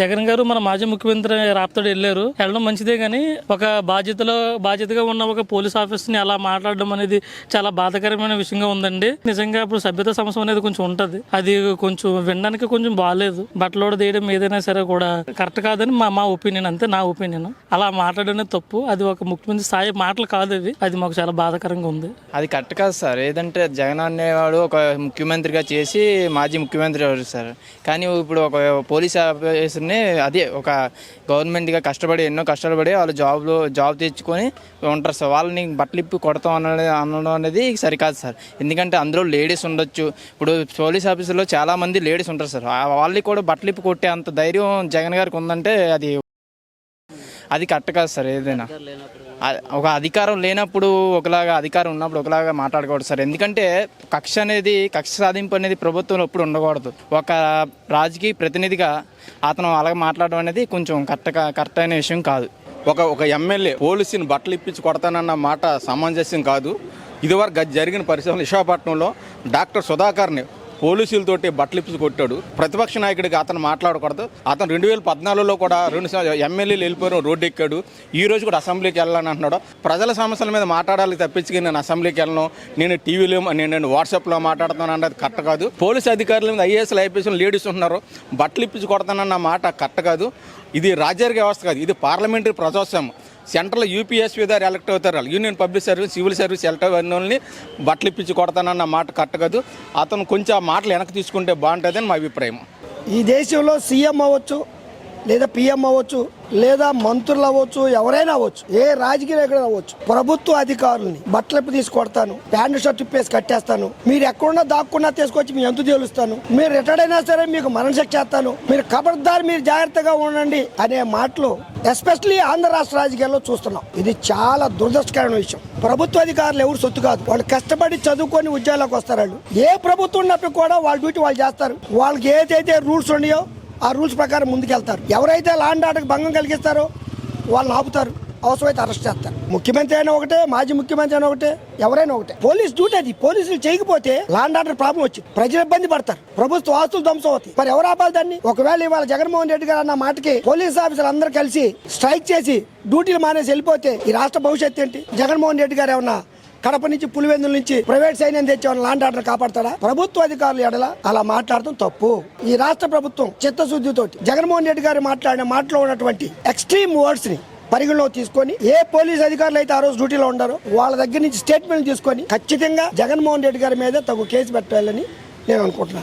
జగన్ గారు మన మాజీ ముఖ్యమంత్రి రాప్తోడు వెళ్ళారు. వెళ్ళడం మంచిదే కానీ ఒక బాధ్యతలో బాధ్యతగా ఉన్న ఒక పోలీస్ ఆఫీసర్ని అలా మాట్లాడడం అనేది చాలా బాధాకరమైన విషయంగా ఉందండి. నిజంగా ఇప్పుడు సభ్యత సమస్య అనేది కొంచెం ఉంటుంది. అది కొంచెం వినడానికి కొంచెం బాగాలేదు బట్టలోడ తీయడం ఏదైనా సరే కూడా కరెక్ట్ కాదని మా మా ఒపీనియన్ అంతే నా ఒపీనియన్. అలా మాట్లాడడం తప్పు. అది ఒక ముఖ్యమంత్రి స్థాయి మాటలు కాదు అది అది మాకు చాలా బాధాకరంగా ఉంది. అది కరెక్ట్ కాదు సార్. ఏదంటే జగన్ అనేవాడు ఒక ముఖ్యమంత్రిగా చేసి మాజీ ముఖ్యమంత్రి సార్? కానీ ఇప్పుడు ఒక పోలీస్ ఆఫీసర్ని అదే ఒక గవర్నమెంట్గా కష్టపడి ఎన్నో కష్టపడి వాళ్ళు జాబ్లో జాబ్ తెచ్చుకొని ఉంటారు సార్. వాళ్ళని బట్టలు ఇప్పి కొడతాం అన్నది అనడం అనేది సరికాదు సార్. ఎందుకంటే అందులో లేడీస్ ఉండొచ్చు. ఇప్పుడు పోలీస్ ఆఫీసులో చాలా మంది లేడీస్ ఉంటారు సార్. వాళ్ళకి వాళ్ళని కూడా బట్టలు ఇప్పి కొట్టే అంత ధైర్యం జగన్ గారికి ఉందంటే అది అది కరెక్ట్ కాదు సార్ ఏదైనా. ఒక అధికారం లేనప్పుడు ఒకలాగా అధికారం ఉన్నప్పుడు ఒకలాగా మాట్లాడకూడదు సార్. ఎందుకంటే కక్ష అనేది కక్ష సాధింపు అనేది ప్రభుత్వంలో ఎప్పుడు ఉండకూడదు. ఒక రాజకీయ ప్రతినిధిగా అతను అలాగ మాట్లాడడం అనేది కొంచెం కరెక్ట్ కరెక్ట్ అయిన విషయం కాదు. ఒక ఒక ఎమ్మెల్యే పోలీసుని బట్టలు ఇప్పించి కొడతానన్న మాట సమంజస్యం కాదు. ఇదివరకు జరిగిన పరిస్థితులు విశాఖపట్నంలో డాక్టర్ సుధాకర్ని పోలీసులతోటి బట్టలిప్స్ కొట్టాడు. ప్రతిపక్ష నాయకుడికి అతను మాట్లాడకూడదు. అతను రెండు వేల పద్నాలుగులో కూడా రెండు ఎమ్మెల్యేలు వెళ్ళిపోయారు రోడ్డు ఎక్కాడు ఈ రోజు కూడా అసెంబ్లీకి వెళ్ళాలని అంటున్నాడు. ప్రజల సమస్యల మీద మాట్లాడాలి తప్పించి నేను అసెంబ్లీకి వెళ్ళను. నేను టీవీలో నేను నేను వాట్సాప్లో మాట్లాడుతున్నాను అన్నది కరెక్ట్ కాదు. పోలీస్ అధికారుల మీద ఐఏఎస్లు ఐపీఎస్లు లేడీస్ ఉంటున్నారు. బట్టలు ఇప్పించి కొడతానన్న మాట కరెక్ట్ కాదు. ఇది రాజ్యాంగ వ్యవస్థ కాదు. ఇది పార్లమెంటరీ ప్రజాస్వామ్యం. సెంట్రల్ యూపీఎస్పీ ద్వారా ఎలక్ట్ అవుతారు వాళ్ళు. Union Public Service civil service elect అయిన వాళ్ళని బట్టలు ఇప్పించి కొడతానన్న మాట కట్టగదు అతను కొంచెం ఆ మాటలు వెనక్కి తీసుకుంటే బాగుంటుందని మా అభిప్రాయం. ఈ దేశంలో సీఎం అవ్వచ్చు లేదా పిఎం అవ్వచ్చు లేదా మంత్రులు అవ్వచ్చు ఎవరైనా అవ్వచ్చు ఏ రాజకీయ నాయకుడు అవ్వచ్చు ప్రభుత్వ అధికారుల్ని బట్టలు తీసి కొడతాను ప్యాంటు షర్ట్ ఇప్పేసి కట్టేస్తాను. మీరు ఎక్కడున్నా దాక్కున్నా తీసుకొచ్చి మీ ఎంత తేలుస్తాను? మీరు రిటైర్డ్ అయినా సరే మీకు మరణశిక్ష చేస్తాను. మీరు ఖబర్దార్ మీరు జాగ్రత్తగా ఉండండి అనే మాటలు ఎస్పెషల్లీ ఆంధ్ర రాష్ట్ర రాజకీయాల్లో చూస్తున్నాం. ఇది చాలా దురదృష్టకరమైన విషయం. ప్రభుత్వ అధికారులు ఎవరు సొత్తు కాదు. వాళ్ళు కష్టపడి చదువుకొని ఉద్యోగాలకు వస్తారు వాళ్ళు. ఏ ప్రభుత్వం ఉన్నప్పుడు కూడా వాళ్ళ డ్యూటీ వాళ్ళు చేస్తారు. వాళ్ళకి ఏదైతే రూల్స్ ఉన్నాయో ఆ రూల్స్ ప్రకారం ముందుకెళ్తారు. ఎవరైతే లాండ్ ఆర్డర్కి భంగం కలిగిస్తారో వాళ్ళని ఆపుతారు. అవసరమైతే అరెస్ట్ చేస్తారు. ముఖ్యమంత్రి అయినా ఒకటే మాజీ ముఖ్యమంత్రి అయినా ఒకటే ఎవరైనా ఒకటే. పోలీస్ డ్యూటీ అది. పోలీసులు చేయకపోతే లాండ్ ఆర్డర్ ప్రాబ్లం వచ్చింది ప్రజలు ఇబ్బంది పడతారు. ప్రభుత్వ ఆస్తులు ధ్వంసం అవుతాయి. మరి ఎవరు ఆపాలి దాన్ని? ఒకవేళ ఇవాళ జగన్మోహన్ రెడ్డి గారు అన్న మాటకి పోలీస్ ఆఫీసర్లు అందరూ కలిసి స్ట్రైక్ చేసి డ్యూటీలు మానేసి వెళ్ళిపోతే ఈ రాష్ట్ర భవిష్యత్తు ఏంటి? జగన్మోహన్ రెడ్డి గారు ఏమన్నా కడప నుంచి పులివెందుల నుంచి ప్రైవేట్ సైన్యం తెచ్చేవాళ్ళ లాంటి ఆర్డర్ కాపాడతాడా? ప్రభుత్వ అధికారులు ఎడల అలా మాట్లాడటం తప్పు. ఈ రాష్ట్ర ప్రభుత్వం చిత్తశుద్ధితోటి జగన్మోహన్ రెడ్డి గారు మాట్లాడిన మాటలో ఉన్నటువంటి ఎక్స్ట్రీమ్ వర్డ్స్ని పరిగణలో తీసుకొని ఏ పోలీస్ అధికారులు అయితే ఆ రోజు డ్యూటీలో ఉండారో వాళ్ళ దగ్గర నుంచి స్టేట్మెంట్ తీసుకొని ఖచ్చితంగా జగన్మోహన్ రెడ్డి గారి మీద తగు కేసు పెట్టాలని నేను అనుకుంటున్నాను.